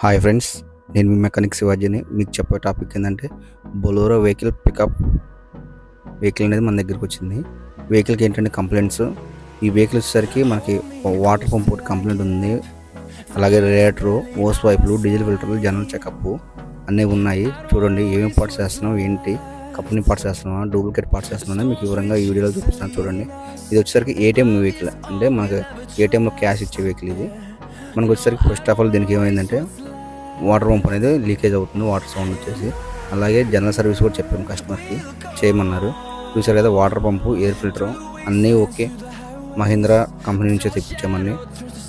Hi friends నేను మీ mechanic శివాజీని. మీకు చెప్పే టాపిక్ ఏంటంటే బొలోరో వెహికల్ పికప్ వెహికల్ అనేది మన దగ్గరికి వచ్చింది. వెహికల్కి ఏంటంటే కంప్లైంట్స్. ఈ వెహికల్ వచ్చేసరికి మనకి వాటర్ పంప్ ఒకటి కంప్లైంట్ ఉంది. అలాగే రేటరు ఓస్ పైపులు డీజిల్ ఫిల్టర్లు జనరల్ చెకప్ అన్నీ ఉన్నాయి. చూడండి ఏమేమి పార్ట్స్ వేస్తున్నాం ఏంటి? కంపెనీ పార్ట్స్ వేస్తున్నామా డూప్లికేట్ పార్ట్స్ వేస్తున్నామా మీకు వివరంగా ఈ వీడియోలో చూపిస్తాను చూడండి. ఇది వచ్చేసరికి ఏటీఎం వెహికల్. అంటే మనకి ఏటీఎంలో క్యాష్ ఇచ్చే వెహికల్ ఇది. మనకు వచ్చేసరికి ఫస్ట్ ఆఫ్ ఆల్ దీనికి ఏమైందంటే వాటర్ పంప్ అనేది లీకేజ్ అవుతుంది వాటర్ సౌండ్ వచ్చేసి. అలాగే జనరల్ సర్వీస్ కూడా చెప్పాము కస్టమర్కి చేయమన్నారు. చూసారు కదా వాటర్ పంపు ఎయిర్ ఫిల్టర్ అన్నీ ఓకే. మహీంద్రా కంపెనీ నుంచే తెప్పించామని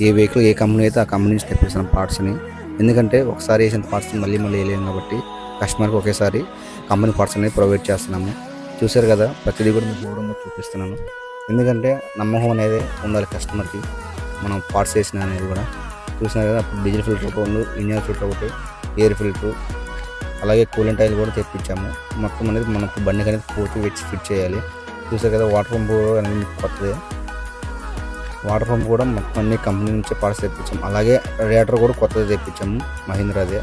ఏ వెహికల్ ఏ కంపెనీ అయితే ఆ కంపెనీ నుంచి తెప్పిస్తాం పార్ట్స్ని. ఎందుకంటే ఒకసారి వేసిన పార్ట్స్ మళ్ళీ మళ్ళీ వేయలేము కాబట్టి కస్టమర్కి ఒకేసారి కంపెనీ పార్ట్స్ అనేది ప్రొవైడ్ చేస్తున్నాము. చూసారు కదా ప్రతిదీ కూడా మీకు దూరంగా చూపిస్తున్నాను. ఎందుకంటే నమ్మకం అనేది ఉండాలి కస్టమర్కి మనం పార్ట్స్ వేసిన అనేది కూడా. చూసినారు కదా అప్పుడు డీజిల్ ఫిల్టర్ ఒకటి ఉంది ఇంజన్ ఫిల్టర్ ఒకటి ఎయిర్ ఫిల్టర్ అలాగే కూలింగ్ టైల్ కూడా తెప్పించాము. మొత్తం అనేది మనకు బండి అనేది పూర్తి ఫిట్ ఫిట్ చేయాలి. చూసారు కదా వాటర్ పంప్ అనేది కొత్తది. వాటర్ పంప్ కూడా మొత్తం అన్ని కంపెనీ నుంచి పార్ట్స్ తెప్పించాము. అలాగే రేటర్ కూడా కొత్తది తెప్పించాము మహీంద్రాదే.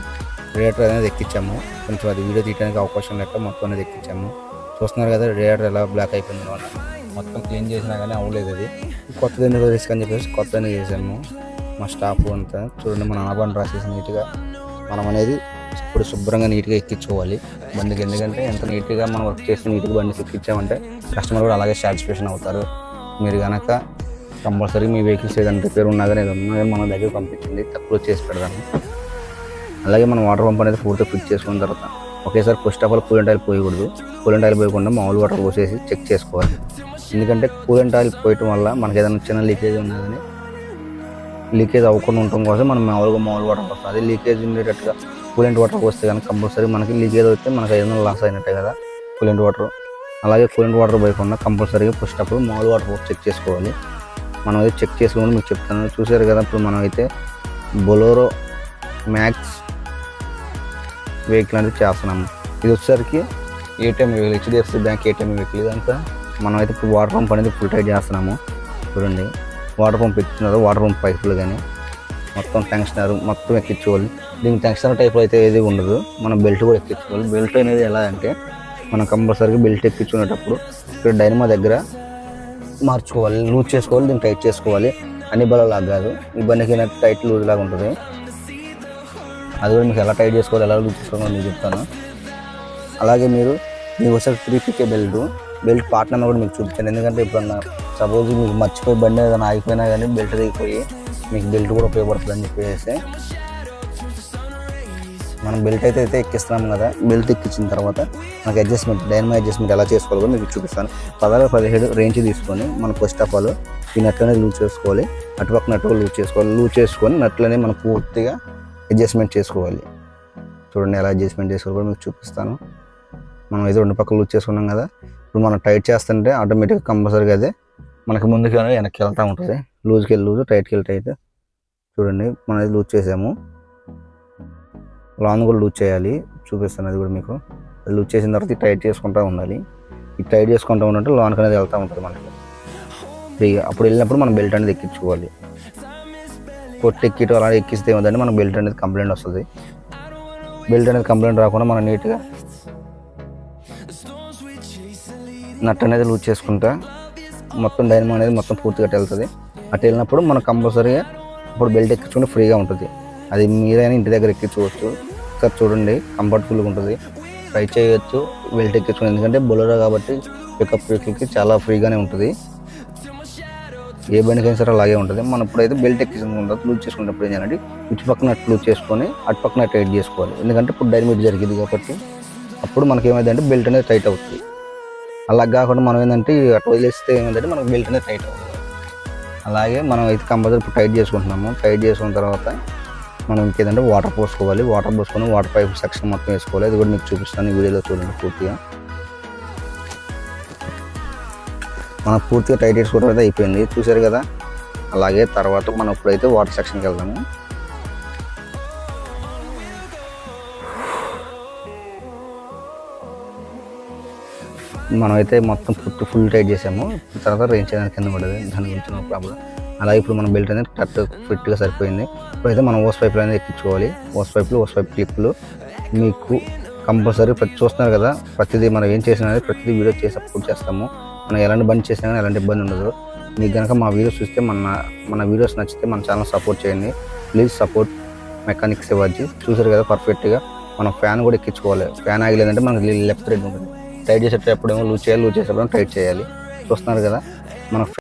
రేటర్ అనేది ఎక్కించాము కొంచెం అది వీడియో తీయడానికి అవకాశం లేక మొత్తం అనేది ఎక్కించాము చూస్తున్నారు కదా రేటర్ ఎలా బ్లాక్ అయిపోయిందో మొత్తం క్లీన్ చేసినా కానీ అవ్వలేదు అది. కొత్తది ఎందుకు రిస్క్ అని చెప్పేసి కొత్తది చేసాము మా స్టాఫ్ అంతా చూడండి మన అనబాన్ రాసేసి నీట్గా మనం అనేది ఇప్పుడు శుభ్రంగా నీట్గా ఎక్కించుకోవాలి. బండికి ఎందుకంటే ఎంత నీట్గా మనం వర్క్ చేసి నీట్గా బండికి ఎక్కించామంటే కస్టమర్ కూడా అలాగే సాటిస్ఫాక్షన్ అవుతారు. మీరు కనుక కంపల్సరీ మీ వెహికల్స్ ఏదైనా రిపేర్ ఉన్నా కానీ ఏదన్నా కానీ మన దగ్గర పంపించండి తక్కువ చేసి పెడదాము. అలాగే మనం వాటర్ పంప్ అనేది పూర్తిగా ఫిట్ చేసుకున్న తర్వాత ఒకేసారి first of all coolant oil పోయకూడదు. Coolant oil పోయకుండా మామూలు వాటర్ పోసేసి చెక్ చేసుకోవాలి. ఎందుకంటే కూలెంట్ ఆయిల్ పోయటం వల్ల మనకి ఏదైనా చిన్న లీకేజ్ ఉన్నా కానీ లీకేజ్ అవ్వకుండా ఉండటం కోసం మనం మామూలుగా మామూలు వాటర్ వస్తుంది అదే లీకేజ్ ఉండేటట్టుగా కూలెంట్ వాటర్ వస్తే కనుక కంపల్సరీ మనకి లీకేజ్ వస్తే మనకి ఏదైనా లాస్ అయినట్టే కదా కూలెంట్ వాటర్. అలాగే కూలెంట్ వాటర్ పోయకుండా కంపల్సరీగా ఫస్ట్ మామూలు వాటర్ చెక్ చేసుకోవాలి. మనం అయితే చెక్ చేసుకుని మీకు చెప్తాను. చూసారు కదా ఇప్పుడు మనం అయితే బొలోరో మ్యాక్స్ వెహికల్ అనేది చేస్తున్నాము. ఇది వచ్చేసరికి ATM vehicle HDFC bank ATM vehicle ఇదంతా మనం అయితే ఇప్పుడు వాటర్ పంప్ అనేది ఫుల్ టైట్ చేస్తున్నాము. చూడండి. వాటర్ పంప్ ఇచ్చినారు వాటర్ పంప్ పైపులు కానీ. మొత్తం టెన్షనర్ మొత్తం ఎక్కించుకోవాలి. దీనికి టెన్షనర్ టైప్ అయితే ఏది ఉండదు. మనం బెల్ట్ కూడా ఎక్కించుకోవాలి. బెల్ట్ అనేది ఎలా అంటే మనం కంపల్సరీగా బెల్ట్ ఎక్కించుకునేటప్పుడు ఇక్కడ డైనమా దగ్గర మార్చుకోవాలి. లూజ్ చేసుకోవాలి దీన్ని టైట్ చేసుకోవాలి. అన్ని బలం లాగా కాదు ఈ బండికి టైట్ లూజ్ లాగా ఉంటుంది. అది కూడా మీకు ఎలా టైట్ చేసుకోవాలి ఎలా లూజ్ చేసుకోవాలో నేను చెప్తాను. అలాగే మీరు మీకు ఒకసారి three PK belt belt partner కూడా మీకు చూపించాను. ఎందుకంటే ఇప్పుడు సపోజ్ మీకు మర్చిపోయి బండి ఏదైనా ఆగిపోయినా కానీ బెల్ట్ దిగిపోయి మీకు బెల్ట్ కూడా ఉపయోగపడుతుంది అని చెప్పేసి మనం బెల్ట్ అయితే అయితే ఎక్కిస్తున్నాం కదా బెల్ట్ ఎక్కించిన తర్వాత మనకి అడ్జస్ట్మెంట్ డైనమో అడ్జస్ట్మెంట్ ఎలా చేసుకోవాలో మీకు చూపిస్తాను. పదహారు పదిహేడు రేంజ్ తీసుకొని మనం ఫస్ట్ ఆఫ్ ఆల్ ఈ నట్లనే లూజ్ చేసుకోవాలి. అటుపక్క నట్టు లూజ్ చేసుకోవాలి. లూజ్ చేసుకొని నట్లనే మనం పూర్తిగా అడ్జస్ట్మెంట్ చేసుకోవాలి. చూడండి ఎలా అడ్జస్ట్మెంట్ చేసుకోవాలి మీకు చూపిస్తాను. మనం అయితే రెండు పక్కలు లూజ్ చేసుకున్నాం కదా ఇప్పుడు మనం టైట్ చేస్తుంటే ఆటోమేటిక్గా కంపల్సరీగా అదే మనకి ముందుకు వెనక్కి వెళ్తూ ఉంటుంది. లూజ్కి వెళ్ళి లూజ్ టైట్కి వెళ్ళి టైట్. చూడండి మనం అది లూజ్ చేసాము. లాంగ్ కూడా లూజ్ చేయాలి. చూపిస్తాను అది కూడా మీకు. అది లూజ్ చేసిన తర్వాత టైట్ చేసుకుంటూ ఉండాలి. ఇది టైట్ చేసుకుంటూ ఉంటే లాంగ్ అనేది వెళ్తూ ఉంటుంది మనకి. ఫ్రీగా అప్పుడు వెళ్ళినప్పుడు మనం బెల్ట్ అనేది ఎక్కించుకోవాలి. కొట్టి ఎక్కిటో అలా ఎక్కిస్తే ఏమంటే మనకు బెల్ట్ అనేది కంప్లైంట్ వస్తుంది. బెల్ట్ అనేది కంప్లైంట్ రాకుండా మనం నీట్గా నట్ అనేది లూజ్ చేసుకుంటా. మొత్తం డైనమో అనేది మొత్తం పూర్తిగా వెళ్తుంది. అటు వెళ్ళినప్పుడు మనం కంపల్సరీగా ఇప్పుడు బెల్ట్ ఎక్కించుకుంటే ఫ్రీగా ఉంటుంది. అది మీరైనా ఇంటి దగ్గర ఎక్కించుకోవచ్చు. ఒకసారి చూడండి కంఫర్టబుల్గా ఉంటుంది. ట్రై చేయొచ్చు బెల్ట్ ఎక్కించుకుని. ఎందుకంటే బొలరో కాబట్టి పికప్ వెహికల్కి చాలా ఫ్రీగానే ఉంటుంది. ఏ బండికైనా సరే అలాగే ఉంటుంది. మనం ఇప్పుడైతే బెల్ట్ ఎక్కించుకుంటాం లూజ్ చేసుకున్నప్పుడు ఏం చేయాలంటే ఇటు పక్కన అటు లూజ్ చేసుకొని అటు పక్కన టైట్ చేసుకోవాలి. ఎందుకంటే ఇప్పుడు డైనమిట్ జరిగింది కాబట్టి అప్పుడు మనకి ఏమైందంటే బెల్ట్ అనేది టైట్ అవుతుంది. అలా కాకుండా మనం ఏంటంటే అటు వదిలేస్తే ఏంటంటే మనకు బెల్ట్ అనేది టైట్ అవుతుంది. అలాగే మనం అయితే కంపల్సరీ ఇప్పుడు టైట్ చేసుకుంటున్నాము. టైట్ చేసుకున్న తర్వాత మనం ఇంకేదంటే వాటర్ పోసుకోవాలి. వాటర్ పోసుకొని వాటర్ పైప్ సెక్షన్ మొత్తం వేసుకోవాలి. అది కూడా మీకు చూపిస్తాను. ఈ వీడియోలో చూడండి పూర్తిగా. మనం పూర్తిగా టైట్ చేసుకోవడం అయితే అయిపోయింది. చూసారు కదా? అలాగే తర్వాత మనం ఇప్పుడైతే వాటర్ సెక్షన్కి వెళ్దాము. మనమైతే మొత్తం ఫుట్ ఫుల్ టైట్ చేసాము. తర్వాత రేంజ్ చేయడానికి కింద పడదు. దాని గురించి నో ప్రాబ్లం అలాగే ఇప్పుడు మన బెల్ట్ అనేది కరెక్ట్ ఫిట్గా సరిపోయింది. ఇప్పుడైతే మనం ఓస్ పైపులు అనేది ఎక్కించుకోవాలి. ఓస్ పైపులు ఓస్ పైప్ క్లిప్లు. మీకు కంపల్సరీ ప్రతి చూస్తున్నారు కదా ప్రతిదీ మనం ఏం చేసినా ప్రతిదీ వీడియో చేసి అప్లోడ్ చేస్తాము. మనం ఎలాంటి బంద్ చేసినా కానీ ఎలాంటి ఇబ్బంది ఉండదు. మీకు కనుక మా వీడియోస్ చూస్తే మన మన వీడియోస్ నచ్చితే మన ఛానల్ సపోర్ట్ చేయండి. Please support mechanic Shivaji. చూసారు కదా పర్ఫెక్ట్గా. మనం ఫ్యాన్ కూడా ఎక్కించుకోవాలి. ఫ్యాన్ ఆగలేదంటే మనకి లెఫ్ట్ రెడ్ ఉంటుంది. టైట్ చేసేటప్పుడు ఏమో లూజ్ చేయాలి లూజ్ చేసేటప్పుడు టైట్ చేయాలి. చూస్తున్నారు కదా మన